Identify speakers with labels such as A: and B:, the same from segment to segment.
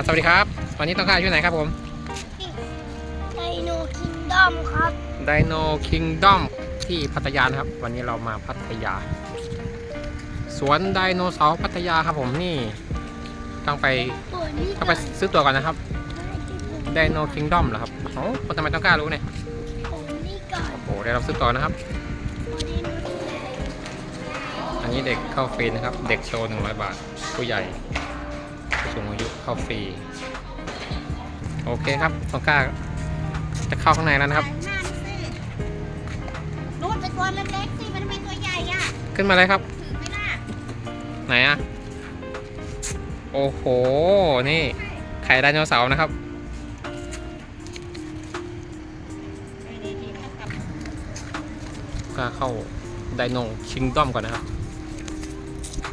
A: อะสวัสดีครับ วันนี้ต้องการอยู่ไหนครับผม
B: ไดโนคิงดอมครับ
A: Dino Kingdom ที่พัทยานะครับ วันนี้เรามาพัทยา สวนไดโนเสาร์พัทยาครับผมนี่ ต้องไป
B: ตัวนี้
A: ต้องไปซื้อตัวก่อนนะครับ Dino Kingdom เหรอครับโอ้คนทำไมต้องกล้ารู้เนี่ย
B: ตัวนี้ก่อน
A: โอ้โหเดี๋ยวเราซื้อต่อนะครับ
B: ตัวนี้ดูแล
A: อันนี้เด็กเข้าฟรีนะครับ เด็กโชว์100บาท ผู้ใหญ่ ผู้สูงอายุเข้าฟรีโอเคครับต้องกล้าจะเข้าข้างในแล้วนะครับ
C: หน้าสินู่นเป็นตัวเล็กๆสิ มันเป็นตัวใหญ่อะ
A: ขึ้นมาเลยครับ
C: ถือไหมล่ะ
A: ไหนอะโอ้โห นี่ไข่ไดโนเสาร์นะครับก็เข้าไดโนคิงด้อมก่อนนะครับ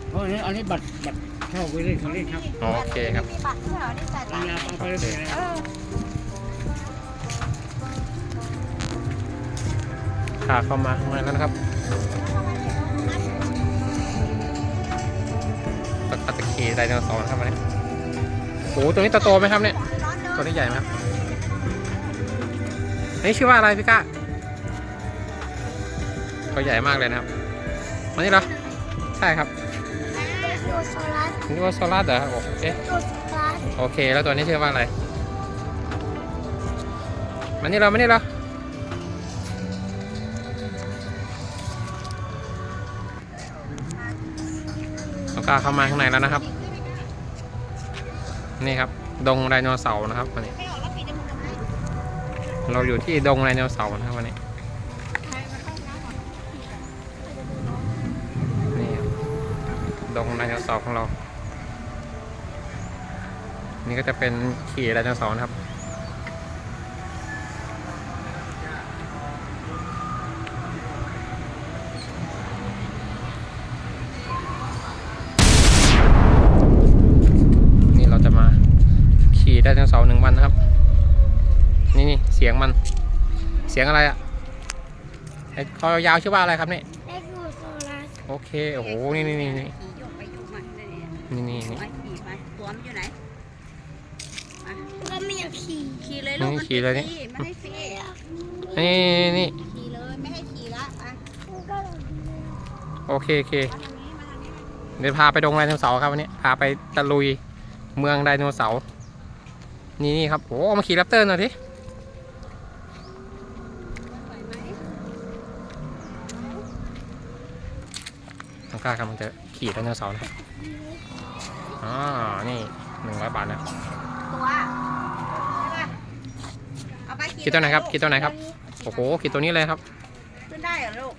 D: เพราะอันนี้อันนี้บัตรบัตร เข้าไปเล่นเขาเล่นครับ
A: โอเคครับ
C: มีบัตรด้วยเหรอได้จ่าย
D: อั
C: ตั
D: น
C: งค์
D: นี้เอาไปเล่นอะไร
C: เออ
A: ขาเข้ามาข้างในแล้วนะครับตะกัตะคีไดโนเสาร์นะครับวันนี้โอ้โหตัวนี้ตัวโตไหมครับเนี่ย
C: ร้อนเน
A: ตัว
C: อะ
A: นี้ใหญ่ไหมครับอันนี่ชื่อว่าอะไรพี่ก้าตัวใหญ่มากเลยนะครับอันนี้เหรอ ใช่ครับ
B: ไดโนเสาร์ลัส
A: นี่ว่าโซล่าเหรอโอเค
B: ไดโนเสาร์ลัส
A: โอเคแล้วตัวนี้ชื่อว่าอะไรมันนี่เราไม่นี่เราเรากล้าเข้ามาข้างในแล้วนะครับ นี่ครับ ดงไดโนเสาร์นะครับวันนี้
C: ไม่ออกแล้วปีเดียวมันจะไหม
A: เราอยู่ที่ดงไดโนเสาร์นะครับวันนี้นี่ ดงไดโนเสาร์ของเรา นี่ก็จะเป็นขี่ไดโนเสาร์นะครับนี่เราจะมาขี่ไดโนเสาร์หนึ่งวันนะครับ นี่นี่เสียงมัน เสียงอะไรอะ่ะไอ้คอยาวๆชื่อว่าอะไรครับเนี่ย
B: ไดโนเสาร์ลัส
A: โอเค โอ้โห นี่นี่นี่ นี่
C: ยนี่
A: นี่นี่
C: ไปขี่ไปตัวมันอยู่ไหน
B: ก็ไม่อยากขี่
C: ขี่เลยลูก
A: นี่
C: มัน
A: ขี่เลยนี่
C: ฟรีไม่ให้ฟรี
A: นี่นี่นี่
C: ขี่เลยไม่ให้ขี่ละไป
B: ก็
A: โอเคโอเค
C: มาทางนี้มาทางนี้
A: เดี๋ยวพาไปดงไดโนเสาร์ครับวันนี้พาไปตะลุยเมืองไดโนเสาร์นี่นี่ครับโอ้มาขี่แรปเตอร์หน่อยดิ
C: ไหวไหม
A: น้องกล้ากำลังจะขี่ไดโนเสาร์นะครับ อ๋อ นี่หนึ่งร้อยบาทนะ
C: ตัวใช่ป่ะเอาไปขี่
A: ขี่ตัวไหนครับขี่ตัวไหนครับ โอ้โหขี่ตัวนี้เลยครับ
C: ขึ้นได้เหรอลูก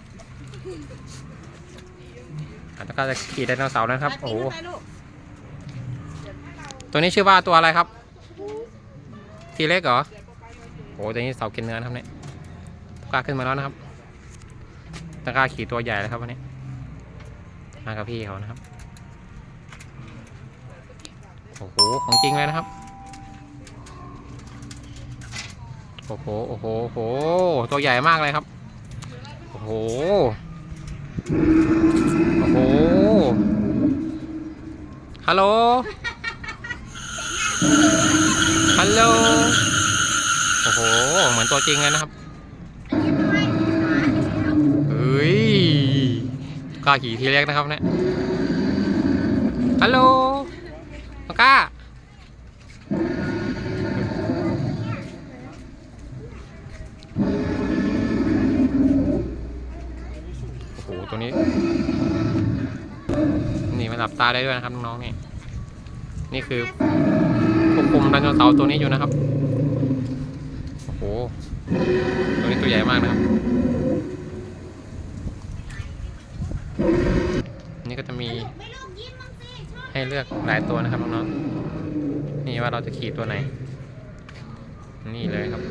A: อะน้องกล้าจะขี่ไดโนเสาร์นะครับ
C: ไป
A: โอ้
C: ปี
A: โห
C: นขึ้นไปลูก
A: ตัวนี้ชื่อว่าตัวอะไรครับ ทีเล็กเหรอ โอ้ตัวนี้เสากินเนื้อนะครับเนี่ยตะกร้าขึ้นมาแล้วนะครับตะกร้าขี่ตัวใหญ่เลยครับวันนี้มากับพี่เขานะครับ โอ้โห ของจริงเลยนะครับ โอ้โห โอ้โห โอ้โห ตัวใหญ่มากเลยครับ โอ้โห โอ้โห ฮัลโหล ฮัลโหล โอ้โห เหมือนตัวจริงเลยนะครับเฮ้ยกล้าขี่ทีเล็กนะครับเนี่ย ฮัลโหล ก้า โอ้โหตัวนี้ นี่มันหลับตาได้ด้วยนะครับน้องๆนี่ นี่คือควบคุมไดโนเสาร์ตัวนี้อยู่นะครับ โอ้โห ตัวนี้ตัวใหญ่มากนะครับ นี่ก็จะมี ให้เลือกหลายตัวนะครับน้องๆนี่ว่าเราจะขี่ตัวไหน นี่เลยครับ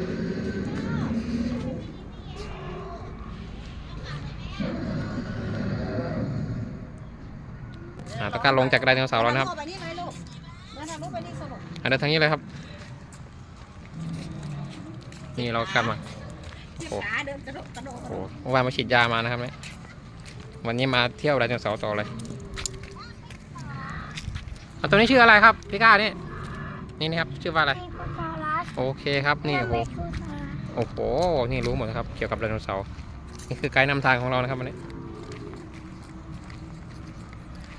A: อ่าต้องการลงจากไดโนเสาร์แล้วนะครับ
C: ไปนี่เลยลูกมาทางลูกไปนี่สนุก
A: อะเดินทางนี้เลยครับ นี่เรากำลัง
C: เจ็บ
A: โอ้
C: ขาเดินกระโดดกระโดด
A: โอ้โหเมื่อวานมาฉีดยามานะครับเนี่ยวันนี้มาเที่ยวไดโนเสาร์ต่อเลยอะ ตัวนี้ชื่ออะไรครับพี่ก้านี่นี่นะครับชื่อว่าอะไร
B: ไดโนเสาร์รัส
A: โอเคครับนี่โอ้โห
B: ไดโนเสาร์รัส
A: โอ้โหนี่รู้หมดนะครับเกี่ยวกับไดโนเสาร์นี่คือไกด์นำทางของเรานะครับวันนี้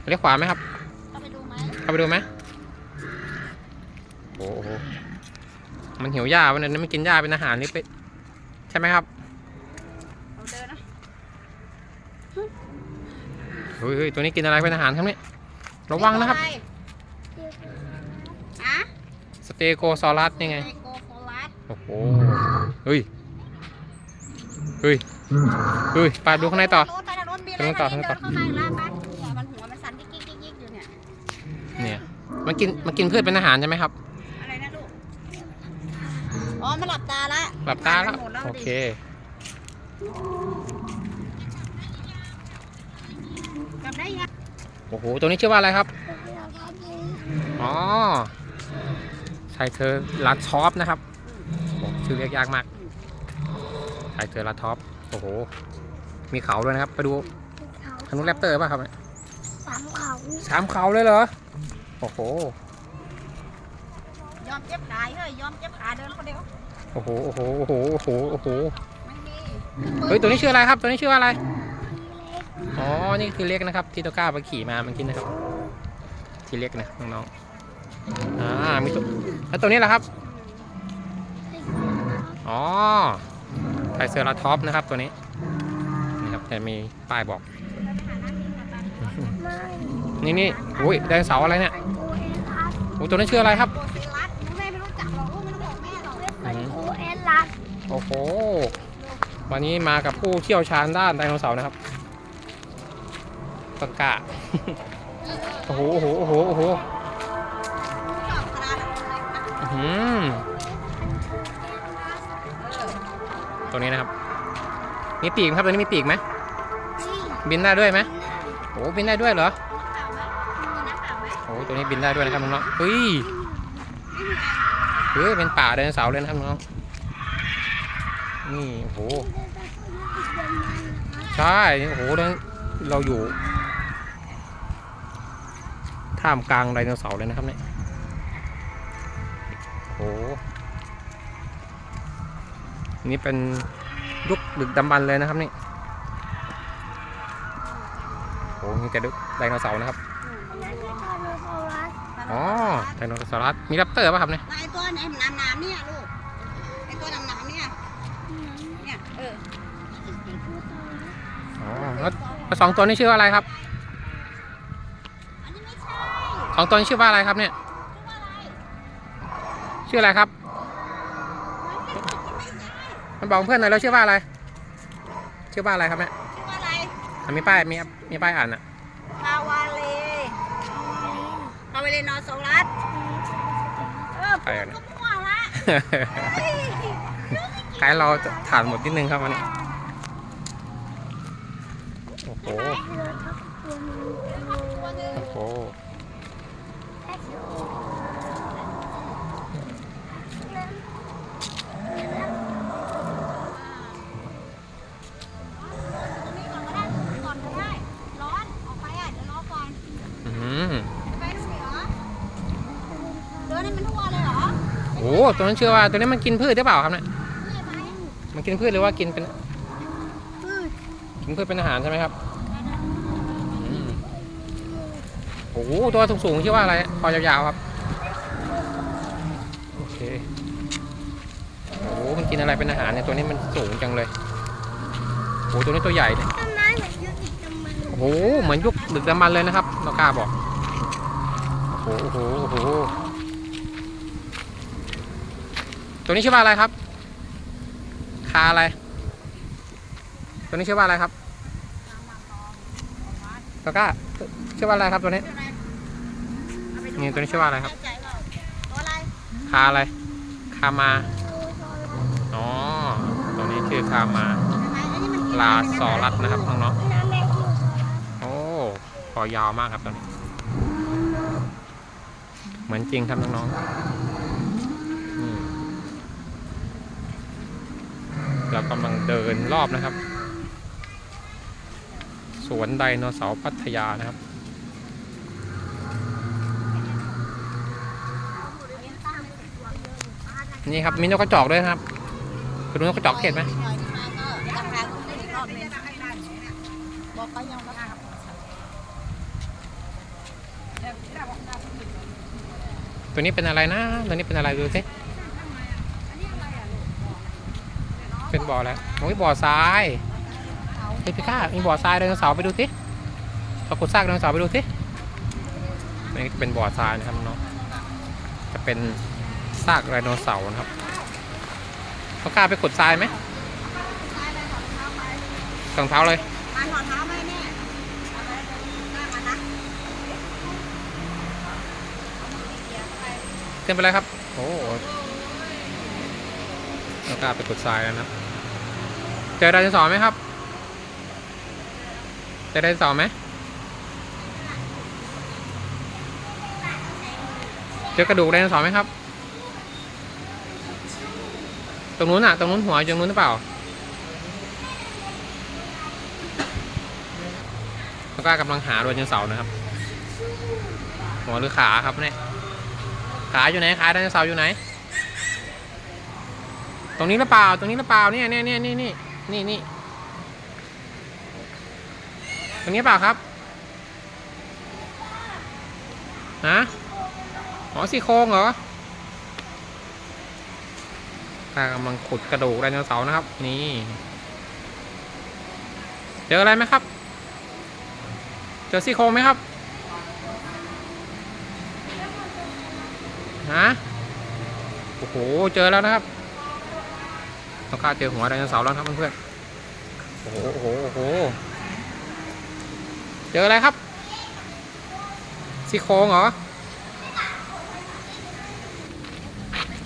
A: เลี้ยวขวาไหมครับ
C: เข้าไปดูไหม
A: เข้าไปดูไหมโอ้โหมันหิวหญ้าวันนั้นไม่กินหญ้าเป็นอาหารนี่ไปใช่ไหมครับ
C: เราเดินนะ
A: เฮ้ยเฮ้ยตัวนี้กินอะไรเป็นอาหารครับเนี่ยระวังนะครับ
C: ออะ
A: สเตโกซอรัสนี่ไง
C: ไอโกโฟลัส
A: โอ้โห เฮ้ย เฮ้ย เฮ้ยไปดูข้างในต่อ
C: รถไปทางรถมีอะไร
A: ทางนู้นต่อ
C: เดิน
A: ทางนู้นต่อ
C: เข้ามาอีกแล้วปั๊บเนี่ยมันหัวมันสั่นยิกยิกยิกยิกอยู่เนี่ย
A: เนี่ย มันกิน มันกินพืชเป็นอาหารใช่ไหมครับ
C: อะไรนะลูก อ๋อ มันหลับตาละ
A: หลับตาแล้ว
C: มันหมดแล้ว
A: โอ
C: ดิ
A: เค
C: กลับได้ยัง
A: โอ้โห ตัวนี้ชื่อว่าอะไรครับ อ๋อ ไทเทอร์ลาทอปนะครับโอ้ชื่อเรียกยากมากไทเทอร์ลาทอปโอ้โห มีเขาด้วยนะครับ ไปดูทางนู้นแรปเตอร์ป่ะครับเนี่ย
B: สามเขา
A: สามเขาเลยเหรอ โอ้โห
C: ยอมเจ็บขาเฮ้ย ยอมเจ็บขาเดินคนเดียว
A: โอ้โห โอ้โห โอ้โห โอ้โห โอ้โห
C: ไม่มี
A: เฮ้ย ตัวนี้ชื่ออะไรครับ ตัวนี้ชื่อว่าอะไร อ๋อ นี่คือเล็กนะครับ ที่ตัวกล้าไปขี่มาเมื่อกี้นะครับ ที่เล็กนะน้องๆ อ่า มีตัว แล้วตัวนี้แหละครับ อ๋อไทเซอราท็อปนะครับตัวนี้ นี่ครับแต่มีป้ายบอก
B: ไม่
A: นี่นี่อุ้ยไดโนเสาร์อะไรเนี่ย
B: ไดโกเอสรัส
A: โอ้ตัวนี้ชื่ออะไรครับ
C: โกเซลัสแม่ไม่รู้จักหรอกลูกไม่ต้องบอกแม่หรอก
B: ไดโกเอสรัส
A: โอ้โห วันนี้มากับผู้เชี่ยวชาญด้านไดโนเสาร์นะครับต้นกล้าโอ้โห โอ้โห โอ้โห ตัวนี้นะครับ มีปีกไหมครับตัวนี้มีปีกไหมบินได้ด้วยไหมโอ้บินได้ด้วยเหรอ
C: ข่าวไหมมีนักข่าวไหม
A: โอ้ตัวนี้บินได้ด้วยนะครับน้องๆเฮ้ยเฮ้ยเป็นป่าไดโนเสาร์เลยนะครับน้องๆนี่โอ้โหใช่โอ้โหเราเราอยู่ท่ามกลางไดโนเสาร์เลยนะครับเนี่ย นี่เป็นยุคดึกดำบรรพ์เลยนะครับนี่โอ้โหมีแต่ดึกไดโนเสาร์นะครับ
B: นั่นคือไดโนเสาร์รัส
A: อ๋อไดโนเสาร์มีแรปเตอร์ป่ะครับเนี่ย
C: แล้วไอ้ตัวไหนน้ำน้ำๆเนี่ยลูก ไอ้ตัวน้ำน้ำๆเนี่ย เนี่ย เออ
A: อ๋อแล้วแล้วสองตัวนี้ชื่อว่าอะไรครับ
C: อันนี้ไม่ใช่
A: สองตัวนี้ชื่อว่าอะไรครับเนี่ย ชื่ออะไรครับมัน บอกเพื่อนหน่อยแล้วชื่อว่าอะไร ชื่อว่าอะไรครับเนี่ย
C: ชื่อว่าอะไร
A: อะมีป้ายมีมีป้ายอ่านอะ
C: คาวาเลคาวาเลนอโซลัสเออพูดก็มั่วละเฮ้ย
A: ไกด์เราจะฐานหมดนิดนึงครับวันนี้โอ้โห
C: ตัวหนึง
A: โอ้โห
C: ตรงนี้ก่อนก็ได้ก่อนก็ได้ ร้อน ออกไปอะ เดี๋ยวรอก่อน
A: อื้อหือ
C: ไปดูเหรอเดินให้มันทั่วเลยเหรอ
A: โอ้โห ตัวนั้นเชื่อว่าตัวนี้มันกินพืชหรือเปล่าครับเนี่ย
C: มั
A: นกินพืชหรือว่ากินเป็นกินพืชเป็นอาหารใช่ไหมครับโอ้โหตัวสูงๆชื่อว่าอะไรคอยาวๆครับโอเคโอ้โหมันกินอะไรเป็นอาหารเนี่ยตัวนี้มันสูงจังเลยโอ้โหตัวนี้ตัวใหญ่เนี่ยโอ้โหเหมือนยุคดึกดำบรรเลยนะครับเรากล้าบอกโอ้โหโอ้โหโอ้โห ตัวนี้ชื่อว่าอะไรครับ คาอะไร ตัวนี้ชื่อว่าอะไรครับเรากล้าชื่อว่าอะไรครับตัวนี้ นี่ตัวนี้ชื่อว่าอะไรครับ คาอะไร คามา อ๋อ ตัวนี้ชื่อคามา ลาซอรัสนะครับน้อง
B: น้อ
A: ๆโอ้คอยาวมากครับตัวนี้ เหมือนจริงครับน้องๆ เรากำลังเดินรอบนะครับ สวนไดโนเสาร์พัทยานะครับ นี่ครับมีนกกระจอกด้วยครับไปดูนกกระจอกเทศไหม
C: หน่อยมาก็จะพาลูกไหนึงบอกก็ยังไม่ได้
A: ตัวนี้เป็นอะไรนะ ตัวนี้เป็นอะไรดูสิ เป็นบ่อแล้วโอ้ยบ่อทรายเฮ้ยพี่ข้ามีบ่อทรายไดโนเสาร์ไปดูสิเราขุดซากไดโนเสาร์ไปดูสินี่จะเป็นบ่อทรายนะครับน้องจะเป็นซากไดโนเสาร์นะครับเขากล้าไปขุดทรายไหมรองเท้าเลย
C: มาถอดเท้าไหมเนี่เอาไปหน้ามานะ
A: ขึ้นไปเลยครับ โอ้ เรากล้าไปขุดทรายแล้วนะครับเจอไดโนเสาร์ไหมครับ เจอไดโนเสาร์ไหม เจอกระดูกไดโนเสาร์ไหมครับ ตรงนู้นอะตรงนู้นหัวอยู่ตรงนู้นหรือเปล่าแล้วก็กำลังหาไดโนเสาร์นะครับ หัวหรือขาครับเนี่ย ขาอยู่ไหน ขาไดโนเสาร์อยู่ไหน ตรงนี้หรือเปล่า ตรงนี้หรือเปล่าเนี่ยเนี่ยเนี่ยนี่นี่นี่นี่ตรงนี้เปล่าครับฮะอ๋อซี่โครงเหรอข้ากำลังขุดกระดูกไดโนเสาร์นะครับ นี่ เจออะไรไหมครับ เจอซี่โครงไหมครับฮะโอ้โห เจอแล้วนะครับ เรากล้าเจอหัวไดโนเสาร์แล้วครับเพื่อนๆโอ้โหโอ้โหโอ้โหเจออะไรครับซี่โครงเหรอ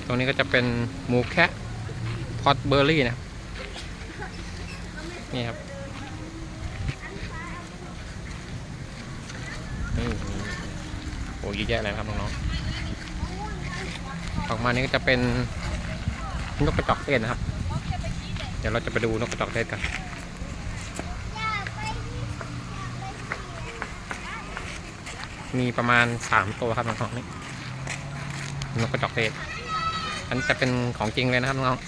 A: ตรงนี้ก็จะเป็นหมูแคะพอตเบอร์รี่นะนี่ครับโอ้ยเยอะแยะเลยครับน้องๆออกมานี่ก็จะเป็นนกกระจอกเทศนะครับ เดี๋ยวเราจะไปดูนกกระจอกเทศกันมีประมาณสามตัวครับน้องๆนี่นกกระจอกเทศอันนี้จะเป็นของจริงเลยนะครับน้อง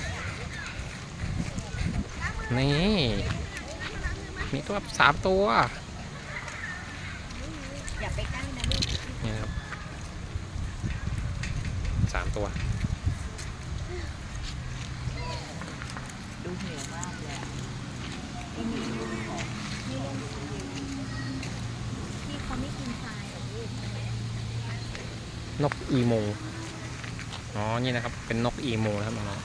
A: ๆนี่มีตัวสามตัว
C: อย่าไปใกล้นะลูก
A: นี่นะครับสามตัว
C: ดูเหนียวมากเลยที่เขาไม่กินทรายหรอกลูก
A: นกอีโมอ๋อ นี่นะครับ เป็นนกอีโมนะครับน้อง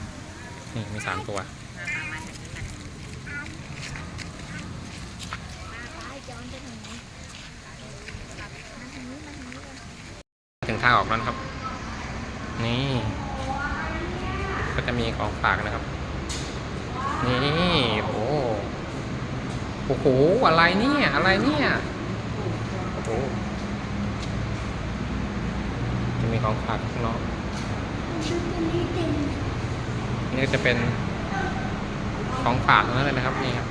A: ๆนี่มีสามตัวถึงทางออกแล้วนะครับ นี่ ก็จะมีของฝากนะครับ นี่โอ้โอ้โหอะไรเนี่ยอะไรเนี่ยโอ้โหจะมีของฝากข้างนอกนี่จะเป็นของฝากนั้นเลยนะครับนี่ครับ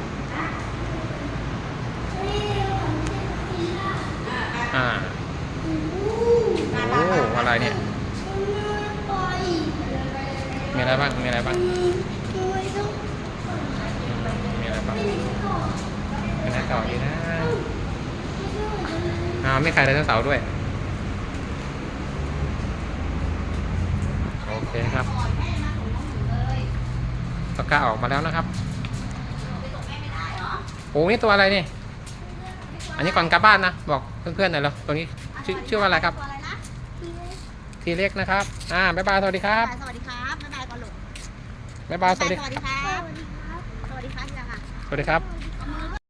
A: อ่าโอ้อะไรเนี่ยมีอะไรบ้างมีอะไรบ้าง เป็นหน้าต่อดีนะอ่าไม่ใครไดโนเสาร์ด้วย โอเคครับตะกร้าออกมาแล้วนะครับโอ้นี่ตัวอะไรนี่ อันนี้ก่อนกลับบ้านนะ บอกเพื่อนๆหน่อยแล้วตัวนี้ชื่อชื่อว่าอะไรครับ
C: ตัวอะไรนะ
A: ทีเล็กนะครับ อ่าบ๊ายบายสวัสดีครับ
C: สวัสดีครับบ๊ายบายก่อนลูก
A: บ๊ายบายสวัสดี
C: สวัสดีครับ สวัสดีครับยังอะ
A: สวัสดีครับ